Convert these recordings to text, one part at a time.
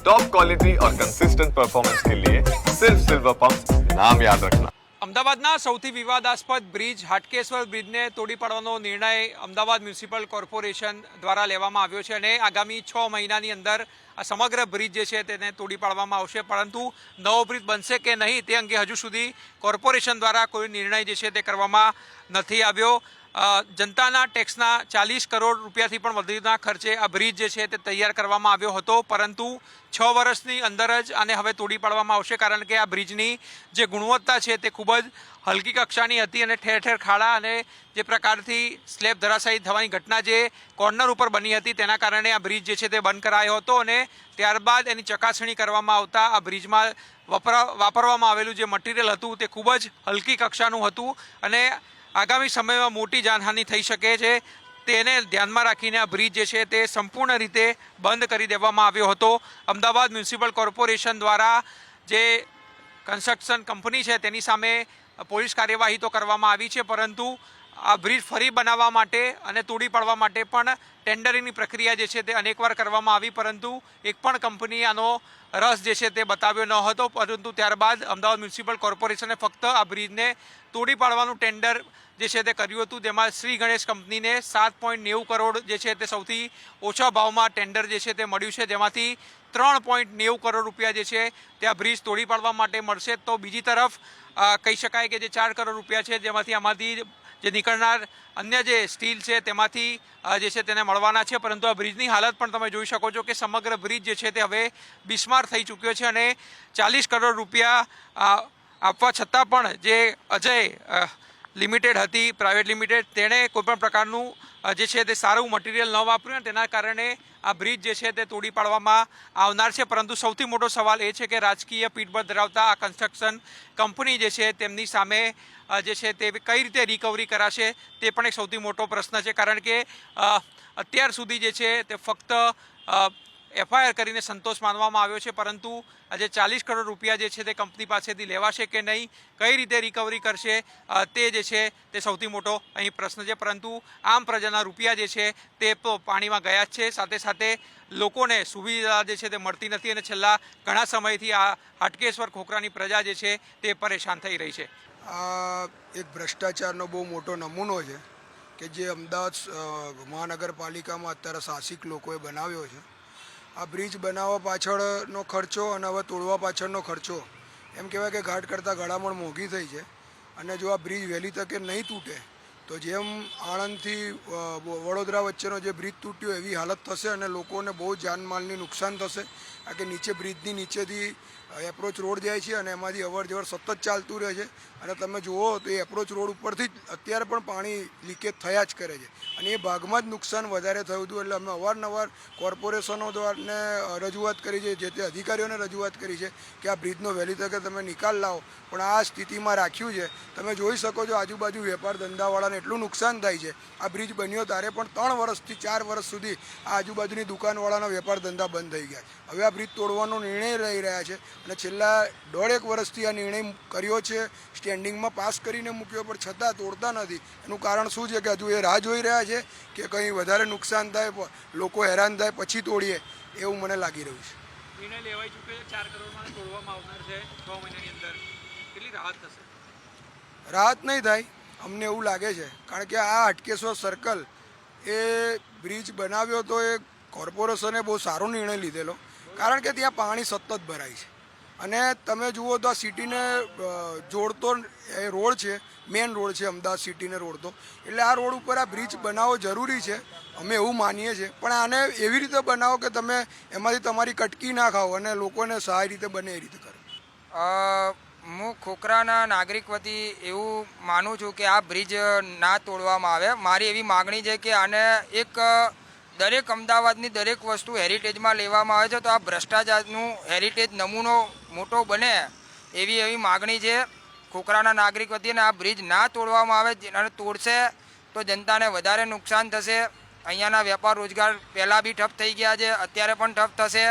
Top quality और consistent performance के लिए सिर्फ सिल्वर पंप नाम याद रखना અમદાવાદના સૌથી વિવાદાસ્પદ બ્રિજ હાટકેશ્વર બ્રિજને તોડી પાડવાનો નિર્ણય અમદાવાદ મ્યુનિસિપલ કોર્પોરેશન દ્વારા લેવામાં આવ્યો છે અને આગામી છ મહિનાની અંદર આ સમગ્ર બ્રિજ જે છે તેને તોડી પાડવામાં આવશે પરંતુ નવો બ્રિજ બનશે કે નહીં તે અંગે હજુ સુધી કોર્પોરેશન દ્વારા કોઈ નિર્ણય જે છે તે કરવામાં નથી આવ્યો અ, જનતાના ટેક્સના ચાલીસ કરોડ રૂપિયાથી પણ વધુના ખર્ચે આ બ્રિજ જે છે તે તૈયાર કરવામાં આવ્યો હતો. પરંતુ છ વર્ષની અંદર જ આને હવે તોડી પાડવામાં આવશે કારણ કે આ બ્રિજની જે ગુણવત્તા છે તે ખૂબ જ હલકી કક્ષાની હતી અને ઠેર ઠેર ખાડા અને જે પ્રકારથી સ્લેબ ધરાશાયી થવાની ઘટના જે કોર્નર ઉપર બની હતી તેના કારણે આ બ્રિજ જે છે તે બંધ કરાયો હતો અને ત્યારબાદ એની ચકાસણી કરવામાં આવતા આ બ્રિજમાં વપરા, વાપરવામાં આવેલું જે મટીરિયલ હતું તે ખૂબ જ હલકી કક્ષાનું હતું અને આગામી સમયમાં મોટી જાનહાનિ થઈ શકે છે. તેને ધ્યાનમાં રાખીને આ બ્રિજ જે છે તે સંપૂર્ણ રીતે બંધ કરી દેવામાં આવ્યો હતો. અમદાવાદ મ્યુનિસિપલ કોર્પોરેશન દ્વારા જે કન્સ્ટ્રક્શન કંપની છે તેની સામે પોલીસ કાર્યવાહી તો કરવામાં આવી છે, પરંતુ આ બ્રિજ ફરી બનાવવા માટે અને તોડી પાડવા માટે પણ ટેન્ડરિંગની પ્રક્રિયા જે છે તે અનેકવાર કરવામાં આવી, પરંતુ એક પણ કંપની આનો રસ જે છે તે બતાવ્યો ન હતો. પરંતુ ત્યારબાદ અમદાવાદ મ્યુનિસિપલ કોર્પોરેશને ફક્ત આ બ્રિજને તોડી પાડવાનું ટેન્ડર જે છે તે કર્યું હતું. તેમાં શ્રી ગણેશ કંપનીને સાત પોઈન્ટ નેવું કરોડ જે છે તે સૌથી ઓછા ભાવમાં ટેન્ડર જે છે તે મળ્યું છે. જેમાંથી ત્રણ પોઈન્ટ નેવું કરોડ રૂપિયા જે છે તે આ બ્રિજ તોડી પાડવા માટે મળશે. તો બીજી તરફ કહી શકાય કે જે ચાર કરોડ રૂપિયા છે, જેમાંથી આમાંથી જે નીકળનાર અન્ય જે સ્ટીલ છે તેમાંથી જે છે તેને મળવાના છે. પરંતુ આ બ્રિજની હાલત પણ તમે જોઈ શકો છો કે સમગ્ર બ્રિજ જે છે તે હવે બિસ્માર થઈ ચૂક્યો છે અને ચાલીસ કરોડ રૂપિયા આપવા છતાં પણ જે અજય લિમિટેડ હતી, પ્રાઇવેટ લિમિટેડ, તેણે કોઈપણ પ્રકારનું જે છે તે સારું મટીરિયલ ન વાપર્યું તેના કારણે આ બ્રિજ જે છે તે તોડી પાડવામાં આવનાર છે. પરંતુ સૌથી મોટો સવાલ એ છે કે રાજકીય પીઠબળ ધરાવતા આ કન્સ્ટ્રક્શન કંપની જે છે તેમની સામે જે છે તે કઈ રીતે રિકવરી કરાશે તે પણ એક સૌથી મોટો પ્રશ્ન છે. કારણ કે અત્યાર સુધી જે છે તે ફક્ત એફઆઈઆર કરીને સંતોષ માનવામાં આવ્યો છે, પરંતુ આજે ચાલીસ કરોડ રૂપિયા જે છે તે કંપની પાસેથી લેવાશે કે નહીં, કઈ રીતે રિકવરી કરશે તે જે છે તે સૌથી મોટો અહીં પ્રશ્ન છે. પરંતુ આમ પ્રજાના રૂપિયા જે છે તે પાણીમાં ગયા જ છે. સાથે સાથે લોકોને સુવિધા જે છે તે મળતી નથી અને છેલ્લા ઘણા સમયથી આ હાટકેશ્વર ખોખરાની પ્રજા જે છે તે પરેશાન થઈ રહી છે. એક ભ્રષ્ટાચારનો બહુ મોટો નમૂનો છે કે જે અમદાવાદ મહાનગરપાલિકામાં અત્યારે સાહસિક લોકોએ બનાવ્યો છે. આ બ્રિજ બનાવવા પાછળનો ખર્ચો અને હવે તોડવા પાછળનો ખર્ચો. એમ કહેવાય કે ઘાટ કરતાં ઘડામણ મોંઘી થઈ છે. અને જો આ બ્રિજ વહેલી તકે નહીં તૂટે, તો જેમ આણંદથી વડોદરા વચ્ચેનો જે બ્રિજ તૂટ્યો એવી હાલત થશે અને લોકોને બહુ જાનમાલની નુકસાન થશે. કારણ કે નીચે બ્રિજની નીચેથી એપ્રોચ રોડ જાય છે અને એમાંથી અવર જવર સતત ચાલતું રહે છે. અને તમે જુઓ તો એ એપ્રોચ રોડ ઉપરથી જ અત્યારે પણ પાણી લીકેજ થયા જ કરે છે. અને એ ભાગમાં જ નુકસાન વધારે થયું હતું એટલે અમે અવારનવાર કોર્પોરેશનો દ્વારા રજૂઆત કરી છે, જે તે અધિકારીઓને રજૂઆત કરી છે કે આ બ્રિજનો વહેલી તકે તમે નિકાલ લાવો. પણ આ સ્થિતિમાં રાખ્યું છે. તમે જોઈ શકો છો આજુબાજુ વેપાર ધંધાવાળાને એટલું નુકસાન થાય છે. આ બ્રિજ બન્યો ત્યારે પણ ત્રણ વર્ષથી ચાર વર્ષ સુધી આ આજુબાજુની દુકાનવાળાના વેપાર ધંધા બંધ થઈ ગયા હવે આ બ્રિજ તોડવાનો નિર્ણય લઈ રહ્યા છે. અને છેલ્લા દોઢેક વર્ષથી આ નિર્ણય કર્યો છે સ્ટેન્ડિંગમાં પાસ કરીને મૂક્યો પણ છતાં તોડતા નથી. એનું કારણ શું છે કે હજુ એ રાહ જોઈ રહ્યા છે કે કંઈ વધારે નુકસાન થાય લોકો હેરાન થાય પછી તોડીએ એવું મને લાગી રહ્યું છે. નિર્ણય લેવાઈ ચૂક્યો છે ચાર કરોડમાં તોડવામાં આવનાર છે છ મહિનાની અંદર. કેટલી રાહત થશે? રાહત નહીં થાય અમને એવું લાગે છે. કારણ કે આ અટકેશ્વર સર્કલ એ બ્રિજ બનાવ્યો તો એ કોર્પોરેશને બહુ સારો નિર્ણય લીધેલો. કારણ કે ત્યાં પાણી સતત ભરાય છે. અને તમે જુઓ તો આ સિટીને જોડતો એ રોડ છે મેન રોડ છે અમદાવાદ સિટીને રોડતો. એટલે આ રોડ ઉપર આ બ્રિજ બનાવવો જરૂરી છે, અમે એવું માનીએ છીએ. પણ આને એવી રીતે બનાવો કે તમે એમાંથી તમારી કટકી ના ખાઓ અને લોકોને સહાય રીતે બને એ રીતે કરો. હું ખોખરાના નાગરિક વતી એવું માનું છું કે આ બ્રિજ ના તોડવામાં આવે. મારી એવી માગણી છે કે આને એક દરેક અમદાવાદની દરેક વસ્તુ હેરિટેજમાં લેવામાં આવે છે. તો આ ભ્રષ્ટાચારનું હેરિટેજ નમૂનો મોટો બને એવી એવી માગણી છે. ખોખરાના નાગરિક વતી આ બ્રિજ ના તોડવામાં આવે અને તોડશે તો જનતાને વધારે નુકસાન થશે. અહીંયાના વેપાર રોજગાર પહેલાં બી ઠપ થઈ ગયા છે, અત્યારે પણ ઠપ થશે.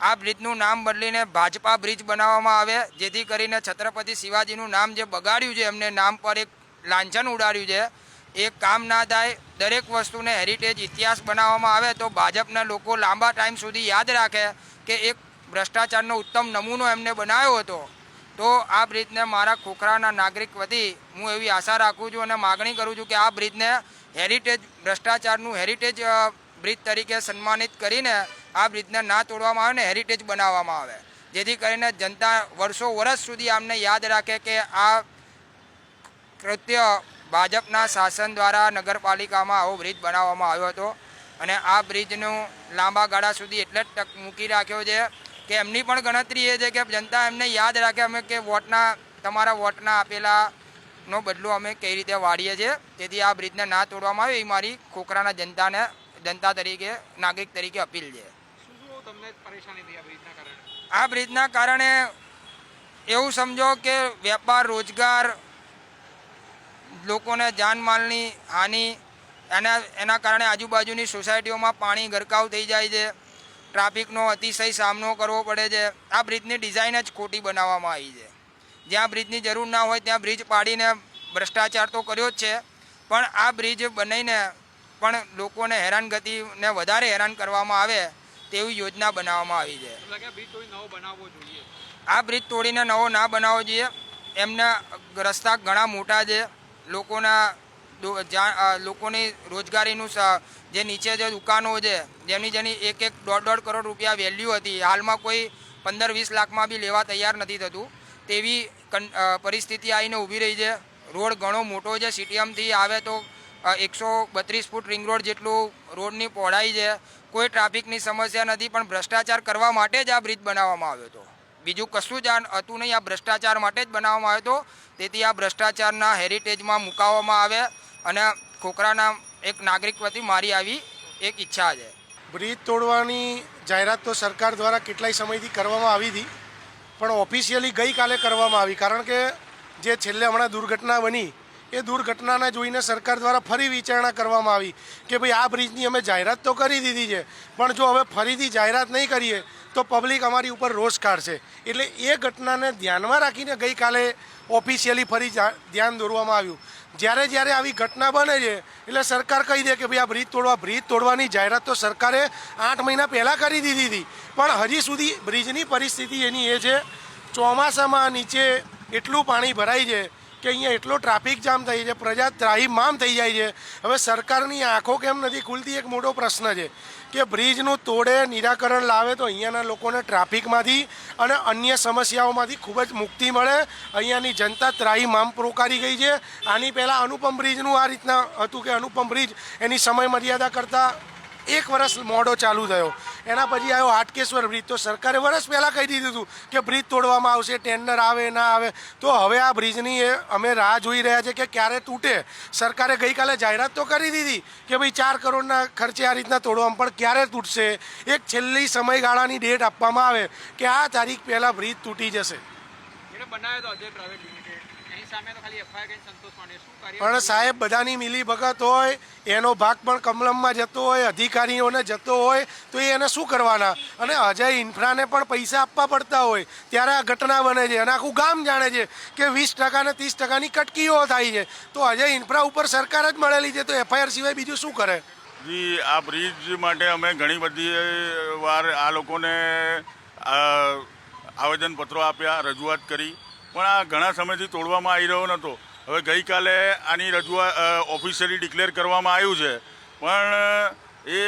આ બ્રિજનું નામ બદલીને ભાજપા બ્રિજ બનાવવામાં આવે, જેથી કરીને છત્રપતિ શિવાજીનું નામ જે બગાડ્યું છે, એમને નામ પર એક લાંછન ઉડાડ્યું છે. એ કામ ના થાય, દરેક વસ્તુને હેરિટેજ ઇતિહાસ બનાવવામાં આવે તો ભાજપના લોકો લાંબા ટાઈમ સુધી યાદ રાખે કે એક ભ્રષ્ટાચારનો ઉત્તમ નમૂનો એમને બનાવ્યો હતો, તો આ બ્રિજને મારા ખોખરાના નાગરિક વતી હું એવી આશા રાખું છું અને માગણી કરું છું કે આ બ્રિજને હેરિટેજ ભ્રષ્ટાચારનું હેરિટેજ બ્રિજ તરીકે સન્માનિત કરીને આ બ્રિજને ના તોડવામાં આવે ને હેરિટેજ બનાવવામાં આવે. જેથી કરીને જનતા વર્ષો વર્ષ સુધી આમને યાદ રાખે કે આ કૃત્ય ભાજપના શાસન દ્વારા નગરપાલિકામાં આવો બ્રિજ બનાવવામાં આવ્યો હતો અને આ બ્રિજનું લાંબા ગાળા સુધી એટલે જ મૂકી રાખ્યો છે. કે એમની પણ ગણતરી એ છે કે જનતા એમને યાદ રાખે અમે કે વોટના તમારા વોટના આપેલા નો બદલો અમે કઈ રીતે વાળીએ છીએ. તેથી આ બ્રિજને ના તોડવામાં આવે એ મારી ખોખરાના જનતાને જનતા તરીકે નાગરિક તરીકે અપીલ છે. આ બ્રિજના કારણે એવું સમજો કે વેપાર રોજગાર લોકોને જાનમાલની હાનિ એના એના કારણે આજુબાજુની સોસાયટીઓમાં પાણી ગરકાવ થઈ જાય છે. ટ્રાફિકનો અતિશય સામનો કરવો પડે છે. આ બ્રિજની ડિઝાઇન જ ખોટી બનાવવામાં આવી છે. જ્યાં બ્રિજની જરૂર ના હોય ત્યાં બ્રિજ પાડીને ભ્રષ્ટાચાર તો કર્યો જ છે. પણ આ બ્રિજ બનાવીને પણ લોકોને હેરાનગતિને વધારે હેરાન કરવામાં આવે તેવી યોજના બનાવવામાં આવી છે. આ બ્રિજ તોડીને નવો ના બનાવવો જોઈએ. એમના રસ્તા ઘણા મોટા છે. લોકોના દો- જા- લોકોની રોજગારીનું જે નીચે જે દુકાનો છે જેમની જેની એક એક દોઢ દોઢ કરોડ રૂપિયા વેલ્યુ હતી, હાલમાં કોઈ પંદર વીસ લાખમાં બી લેવા તૈયાર નથી થતું. તેવી પરિસ્થિતિ આવીને ઊભી રહી છે. રોડ ઘણો મોટો છે. સીટીએમથી આવે તો એકસો બત્રીસ ફૂટ રિંગ રોડ જેટલું રોડની પહોળાઈ છે. કોઈ ટ્રાફિકની સમસ્યા નથી, પણ ભ્રષ્ટાચાર કરવા માટે જ આ બ્રિજ બનાવવામાં આવ્યો હતો. બીજું કશું જ આ હતું નહીં. આ ભ્રષ્ટાચાર માટે જ બનાવવામાં આવ્યો હતો. તેથી આ ભ્રષ્ટાચારના હેરિટેજમાં મુકાવવામાં આવે અને ખોખરાના એક નાગરિક વતી મારી આવી એક ઈચ્છા છે. બ્રિજ તોડવાની જાહેરાત તો સરકાર દ્વારા કેટલાય સમયથી કરવામાં આવી હતી. પણ ઓફિશિયલી ગઈકાલે કરવામાં આવી. કારણ કે જે છેલ્લે હમણાં દુર્ઘટના બની એ દુર્ઘટનાને જોઈને સરકાર દ્વારા ફરી વિચારણા કરવામાં આવી કે ભાઈ, આ બ્રિજની અમે જાહેરાત તો કરી દીધી છે, પણ જો હવે ફરીથી જાહેરાત નહીં કરીએ, તો પબ્લિક અમારી ઉપર રોષ કાઢશે. એટલે એ ઘટનાને ધ્યાનમાં રાખીને ગઈકાલે ઓફિશિયલી ફરી ધ્યાન દોરવામાં આવ્યું. જ્યારે જ્યારે આવી ઘટના બને છે, એટલે સરકાર કહી દે કે ભાઈ, આ બ્રિજ તોડવા, બ્રિજ તોડવાની જાહેરાત તો સરકારે આઠ મહિના પહેલાં કરી દીધી હતી. પણ હજી સુધી બ્રિજની પરિસ્થિતિ એની એ છે, ચોમાસામાં નીચે એટલું પાણી ભરાય છે કે અહીંયા એટલો ટ્રાફિક જામ થઈ છે પ્રજા ત્રાહીમામ થઈ જાય છે. હવે સરકારની આંખો કેમ નથી ખુલતી? એક મોટો પ્રશ્ન છે કે બ્રિજનું તોડે, નિરાકરણ લાવે તો અહીંયાના લોકોને ટ્રાફિકમાંથી અને અન્ય સમસ્યાઓમાંથી ખૂબ જ મુક્તિ મળે. અહીંયાની જનતા ત્રાહીમામ પ્રોકારી ગઈ છે. આની પહેલાં અનુપમ બ્રિજનું આ રીતના હતું કે અનુપમ બ્રિજ એની સમય મર્યાદા કરતાં એક વર્ષ મોડો ચાલુ થયો. એના પછી આવ્યો હાટકેશ્વર બ્રિજ. તો સરકારે વર્ષ પહેલાં કહી દીધું હતું કે બ્રિજ તોડવામાં આવશે ટેન્ડર આવે, ના આવે. તો હવે આ બ્રિજની એ અમે રાહ જોઈ રહ્યા છે કે ક્યારે તૂટે. સરકારે ગઈકાલે જાહેરાત તો કરી દીધી કે ભાઈ ચાર કરોડના ખર્ચે આ રીતના તોડવામાં, પણ ક્યારે તૂટશે? એક છેલ્લી સમયગાળાની ડેટ આપવામાં આવે કે આ તારીખ પહેલાં બ્રિજ તૂટી જશે. બનાવ્યો હતો અજય પ્રાઇવેટ લિમિટેડ પણ સાહેબ બધાની મિલી ભગત હોય એનો ભાગ પણ કમલમમાં જતો હોય અધિકારીઓને જતો હોય તો એ એને શું કરવાના? અને અજય ઇન્ફ્રાને પણ પૈસા આપવા પડતા હોય. ત્યારે આ ઘટના બને છે. અને આખું ગામ જાણે છે કે વીસ ટકા ને ત્રીસ ટકાની કટકીઓ થાય છે. તો અજય ઇન્ફ્રા ઉપર સરકાર જ મળેલી છે. તો એફઆઈઆર સિવાય બીજું શું કરે? જી આ બ્રિજ માટે અમે ઘણી બધી વાર આ લોકોને આવેદનપત્રો આપ્યા રજૂઆત કરી. પણ આ ઘણા સમયથી તોડવામાં આવી રહ્યો નહોતો. હવે ગઈકાલે આની રજૂઆત ઓફિશિયલી ડિક્લેર કરવામાં આવ્યું છે. પણ, એ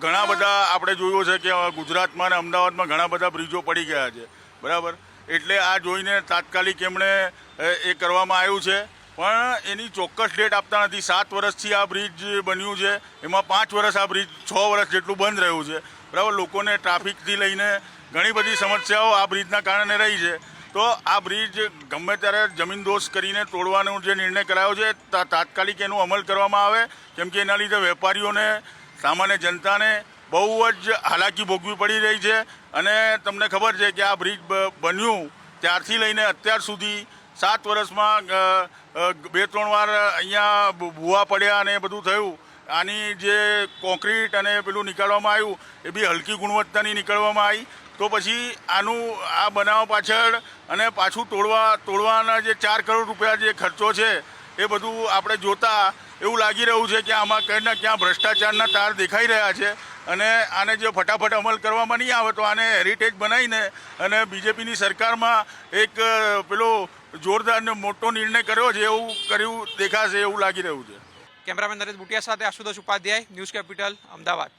ઘણા બધા આપણે જોયું છે કે ગુજરાતમાં અને અમદાવાદમાં ઘણા બધા બ્રિજો પડી ગયા છે. બરાબર? એટલે આ જોઈને તાત્કાલિક એમણે એ કરવામાં આવ્યું છે. પણ એની ચોક્કસ ડેટ આપતા નથી. સાત વર્ષથી આ બ્રિજ બન્યું છે. એમાં પાંચ વર્ષ આ બ્રિજ છ વર્ષ જેટલું બંધ રહ્યું છે. બરાબર? લોકોને ટ્રાફિકથી લઈને ઘણી બધી સમસ્યાઓ આ બ્રિજના કારણે રહી છે. તો આ બ્રિજ ગમે ત્યારે જમીન દોષ કરીને તોડવાનો જે નિર્ણય કરાયો છે તાત્કાલિક એનો અમલ કરવામાં આવે. કેમ કે એના લીધે વેપારીઓને, સામાન્ય જનતાને બહુ જ હાલાકી ભોગવી પડી રહી છે. અને તમને ખબર છે કે આ બ્રિજ બન્યું ત્યારથી લઈને અત્યાર સુધી સાત વર્ષમાં બે ત્રણ વાર અહીંયા ભૂવા પડ્યા અને બધું થયું. આની જે કોન્ક્રીટ અને પેલું નીકાળવામાં આવ્યું, એ બી હલકી ગુણવત્તાની નીકળવામાં આવી. તો પછી આનું આ બનાવ પાછળ અને પાછું તોડવા તોડવાના જે ચાર કરોડ રૂપિયા જે ખર્ચો છે, એ બધું આપણે જોતા એવું લાગી રહ્યું છે કે આમાં કંઈ ક્યાં ભ્રષ્ટાચારના તાર દેખાઈ રહ્યા છે અને આને જો ફટાફટ અમલ કરવામાં નહીં આવે તો આને હેરિટેજ બનાવીને અને બીજેપીની સરકારમાં એક પેલો જોરદાર મોટો નિર્ણય કર્યો છે એવું કર્યું દેખાશે એવું લાગી રહ્યું છે. કેમેરામેન નરેશ બુટિયા સાથે આશુતોષ ઉપાધ્યાય, ન્યૂઝ કેપિટલ, અમદાવાદ.